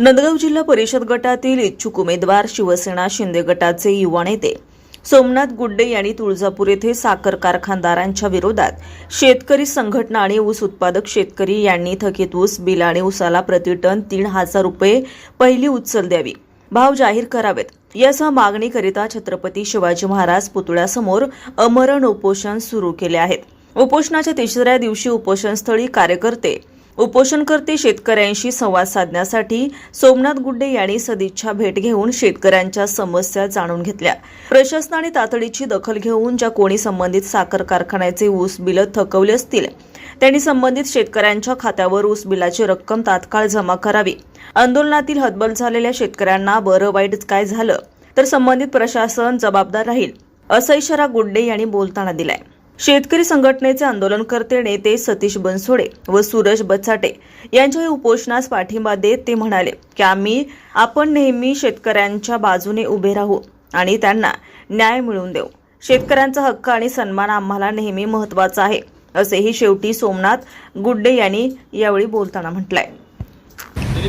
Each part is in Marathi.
नंदगाव जिल्हा परिषद गटातील इच्छुक उमेदवार शिवसेना शिंदे गटाचे युवा नेते सोमनाथ गुड्डे यांनी तुळजापूर येथे साखर कारखानदारांच्या विरोधात शेतकरी संघटना आणि ऊस उत्पादक शेतकरी यांनी थकीत ऊस बिल आणि ऊसाला प्रतिटन तीन हजार रुपये पहिली उचल द्यावी. भाव जाहीर करावेत. यासह मागणीकरिता छत्रपती शिवाजी महाराज पुतळ्यासमोर अमरण उपोषण सुरू केले आहेत. उपोषणाच्या तिसऱ्या दिवशी उपोषणस्थळी कार्यकर्ते उपोषणकर्ते शेतकऱ्यांशी संवाद साधण्यासाठी सोमनाथ गुड्डे यांनी सदिच्छा भेट घेऊन शेतकऱ्यांच्या समस्या जाणून घेतल्या. प्रशासनाने तातडीची दखल घेऊन ज्या कोणी संबंधित साखर कारखान्याचे ऊस बिलं थकवले असतील त्यांनी संबंधित शेतकऱ्यांच्या खात्यावर ऊस बिलाची रक्कम तात्काळ जमा करावी. आंदोलनातील हतबल झालेल्या शेतकऱ्यांना बरं वाईट काय झालं तर संबंधित प्रशासन जबाबदार राहील असा इशारा गुड्डे यांनी बोलताना दिलाय. शेतकरी संघटनेचे आंदोलनकर्ते नेते सतीश बनसोडे व सूरज बचाटे यांच्या उपोषणास पाठिंबा देत ते म्हणाले की आम्ही आपण नेहमी शेतकऱ्यांच्या बाजूने उभे राहू आणि त्यांना न्याय मिळवून देऊ. शेतकऱ्यांचा हक्क आणि सन्मान आम्हाला नेहमी महत्त्वाचा आहे असेही शेवटी सोमनाथ गुड्डे यांनी यावेळी बोलताना म्हटलंय. आणि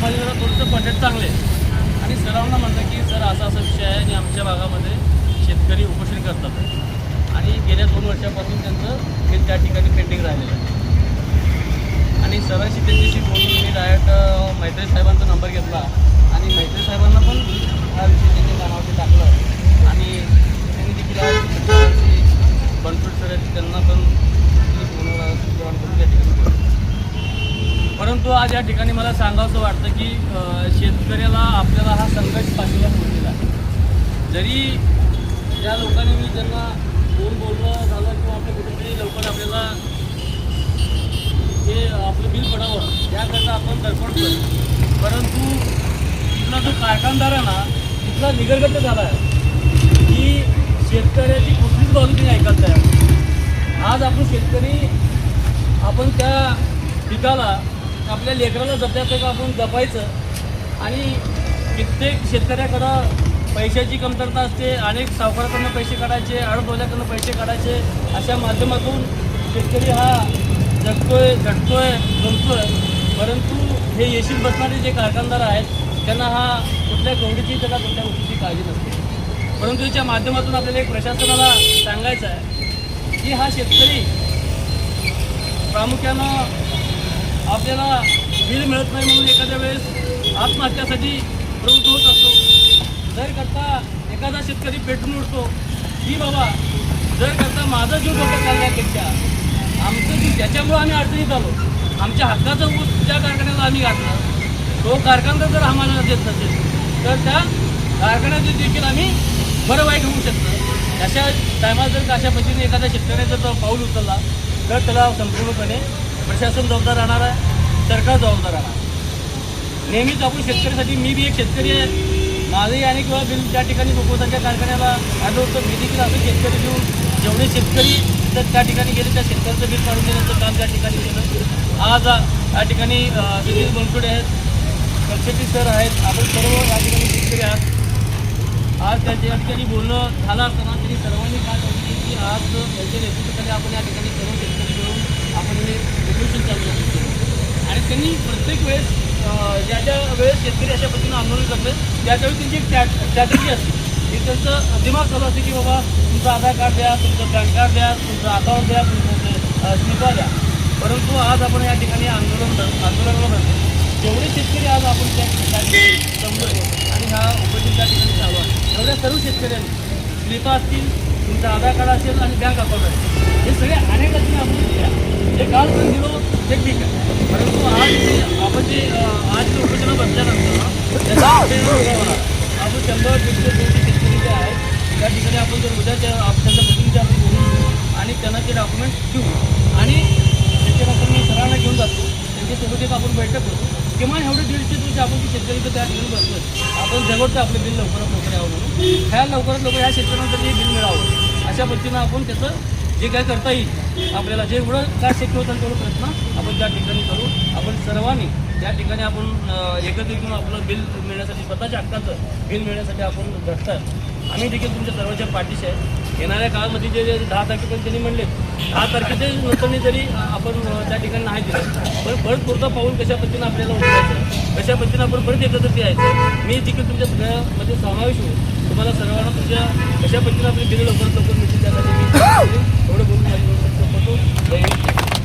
माझे जरा थोडंसं कॉन्टॅक्ट चांगले आहे. आणि सरांना म्हणलं की सर असा असा विषय आहे आणि आमच्या भागामध्ये शेतकरी उपोषण करतात. आणि गेल्या दोन वर्षापासून त्यांचं हे त्या ठिकाणी पेंडिंग राहिलेलं आहे. आणि सरांशी त्यांच्याशी बोलून मी डायरेक्ट मैत्री साहेबांचा नंबर घेतला. आणि मैत्री साहेबांना पण हा विषय त्यांनी कानावरती टाकला. मला सांगावंसं वाटतं की शेतकऱ्याला आपल्याला हा संकट पाठीला सोडलेला आहे. जरी ज्या लोकांनी मी त्यांना फोन बोलणं झालं किंवा आपल्या कुठेतरी लवकर आपल्याला हे आपलं बिल पडावं त्याकरता आपण धडपडतो परंतु इथला जो कारखानदार आहे ना इथला निगरगत झाला आहे. की शेतकऱ्याची कुठलीच बाजू तुम्ही ऐकत आहे आज आपण शेतकरी आपण त्या पिकाला आपल्या लेकराला जपण्याचं का आपण जपायचं. आणि कित्येक शेतकऱ्याकडं पैशाची कमतरता असते. अनेक सावकाराकडनं पैसे काढायचे अडबोल्याकडनं पैसे काढायचे. अशा माध्यमातून शेतकरी हा जगतोय झटतोय जमतोय. परंतु हे येशील बसणारे जे कारखानदार आहेत त्यांना हा कुठल्या गवडीची त्याला कुठल्या गोष्टीची काळजी नसते. परंतु याच्या माध्यमातून आपल्याला एक प्रशासनाला सांगायचं आहे की हा शेतकरी प्रामुख्यानं आपल्याला बिल मिळत नाही म्हणून एखाद्या वेळेस आत्महत्यासाठी प्रवृत्त होत असतो. जर करता एखादा शेतकरी पेटून उठतो की बाबा जर करता माझा जीव डोक्यात चालल्यापेक्षा आमचं जी ज्याच्यामुळं आम्ही अडचणीत आलो आमच्या हक्काचा ऊस ज्या कारखान्याला आम्ही घातला तो कारखाना जर आम्हाला देत नसेल तर त्या कारखान्याचे देखील आम्ही बरं वाईट होऊ शकतं. अशा टायमात जर अशा पद्धतीने एखाद्या शेतकऱ्याचा जर पाऊल उचलला तर त्याला संपूर्णपणे प्रशासन जबाबदार राहणार आहे सरकार जबाबदार राहणार नेहमीच आपण शेतकऱ्यासाठी मी बी एक शेतकरी आहे. माझंही आणि किंवा बिल त्या ठिकाणी गोकुळसाच्या कारखान्याला आलो होतं. मी देखील असं शेतकरी घेऊन जेवढे शेतकरी तर त्या ठिकाणी गेले त्या शेतकऱ्याचं बिल काढून देण्याचं काम त्या ठिकाणी केलं. आज या त्या ठिकाणी दिलीप बनसोडे आहेत कक्षेटी सर आहेत. आपण सर्व या ठिकाणी शेतकरी आहात. आज त्या या ठिकाणी बोलणं झालं असताना तरी सर्वांनी काय सांगितलं की आज त्यांच्या नेतृत्वाखाली आपण या ठिकाणी सर्व शेतकरी मिळून उपोषण चालू केलं आणि त्यांनी प्रत्येक वेळेस ज्या ज्या वेळेस शेतकरी अशा पद्धतीनं आंदोलन करते त्याच्यावेळी त्यांची एक स्ट्रॅटजी असते. की त्यांचं दिमाग चालू असते की बाबा तुमचं आधार कार्ड द्या तुमचं पॅन कार्ड द्या तुमचं अकाउंट द्या तुमचं स्लिपा द्या. परंतु आज आपण या ठिकाणी आंदोलन आंदोलनाला बसतो जेवढे शेतकरी आज आपण त्या ठिकाणी जमलोय आणि हा उपोषण त्या ठिकाणी चालू आहे. एवढ्या सर्व शेतकऱ्यांनी स्लिपा असतील तुमचं आधार कार्ड असेल आणि बँक अकाउंट असेल हे सगळे अनेक असतील आपण जे काल पण दिलो ते ठीक आहे. परंतु आज जे आपण जे आज जे उपोषणं बसल्यानंतर ना, त्याचा आपण शंभर दीडशे दोनशे शेतकरी जे आहेत त्या ठिकाणी आपण जर उद्या त्या त्यांच्या प्रतिनिधी आपण बोलून आणि त्यांना ते डॉक्युमेंट देऊ आणि त्याच्यानंतर मी सरांना घेऊन जातो त्यांच्यासोबत एक आपण बैठक करतो किमान एवढे दीडशे दिवस आपण की शेतकरी तर त्या ठिकाणी बसतो आपण जवळचं आपलं बिल लवकरात लवकर यावं म्हणून. ह्या लवकरात लवकर ह्या शेतकऱ्यांना जे बिल मिळावं. अशा पद्धतीनं आपण त्याचं जे काय करता येईल आपल्याला जे एवढं काय शक्य होतं तेवढं प्रयत्न आपण त्या ठिकाणी करू. आपण सर्वांनी त्या ठिकाणी आपण एकत्रित येऊन आपलं बिल मिळण्यासाठी स्वतःच्या हक्काचं बिल मिळण्यासाठी आपण झटतात आम्ही देखील तुमच्या सर्वांच्या पाठीशी आहे. येणाऱ्या काळामध्ये जे जे दहा तारखेपर्यंत त्यांनी म्हणले दहा तारखेचे नंतरनी जरी आपण त्या ठिकाणी नाही दिलं पण परत पुरता पाहून कशा पद्धतीनं आपल्याला उचलायचं कशा पद्धतीनं आपण परत एकत्रित यायचं मी देखील तुमच्या सगळ्यामध्ये समावेश होईल. तुम्हाला सर्वांना तुझ्या कशा पद्धतीने आपली बिल लवकरात लवकर मिळतील त्यासाठी मी एवढं बोलून माझी संपवतो